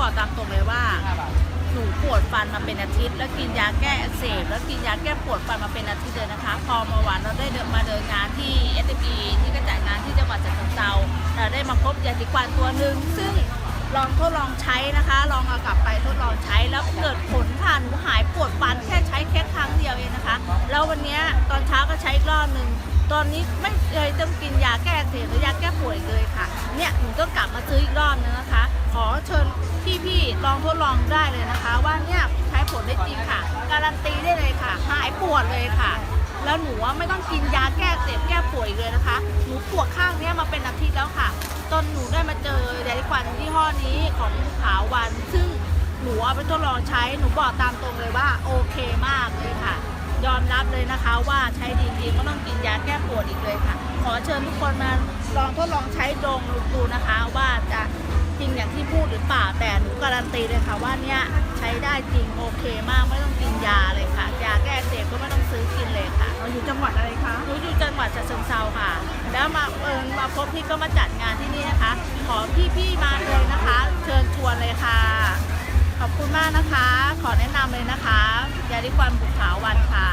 บอกตามตรงเลยว่า หนูปวดฟันมาเป็นอาทิตย์ แล้วกินยาแก้อักเสบแล้วกินยาแก้ปวดฟันมาเป็นอาทิตย์เลยนะคะ พอมาวันเราได้เดินมาเดินงานที่ s อ p ที่กระจายงานที่จังหวัดฉะเชิงเทราเราได้มาพบยาสีฟันตัวหนึ่งซึ่งลองทดลองใช้นะคะ ลองเอากลับไปทดลองใช้แล้วเกิดผลค่ะหนูหายปวดฟันแค่ใช้แค่ครั้งเดียวเองนะคะ แล้ววันนี้ตอนเช้าก็ใช้อีกรอบหนึ่งตอนนี้ไม่เคยต้องกินยาแก้เสบหรือยาแก้ปวดเลยค่ะ เนี่ยหนูต้องกลับมาซื้ออีกรอบนึงนะคะ ลองทดลองได้เลยนะคะ ว่าเนี่ยใช้ผลได้จริงค่ะ การันตีได้เลยค่ะ หายปวดเลยค่ะ แล้วหนูว่าไม่ต้องกินยาแก้เจ็บแก้ป่วยอีกเลยนะคะ หนูปวดข้างเนี้ยมาเป็นอาทิตย์แล้วค่ะจนหนูได้มาเจอยาสีฟันยี่ห้อนี้ของขาววัน ซึ่งหนูเอาไปทดลองใช้หนูบอกตามตรงเลยว่าโอเคมากเลยค่ะ ยอมรับเลยนะคะว่าใช้ดีจริงไม่ต้องกินยาแก้ปวดอีกเลยค่ะ ขอเชิญทุกคนมาลองทดลองใช้ดงดูนะคะว่าจะ นูการันตีเลยค่ะว่าเนี่ยใช้ได้จริงโอเคมากไม่ต้องกินยาเลยค่ะ ยาแก้อักเสพก็ไม่ต้องซื้อกินเลยค่ะเราอยู่จังหวัดอะไรคะหนูอยู่จังหวัดฉะเชิงเทราค่ะ แล้วมาเอิญมาพบพี่ก็มาจัดงานที่นี่นะคะ ขอพี่ๆมาเลยนะคะ เชิญชวนเลยค่ะ ขอบคุณมากนะคะ ขอแนะนำเลยนะคะยาดิควันบุกขาววันค่ะ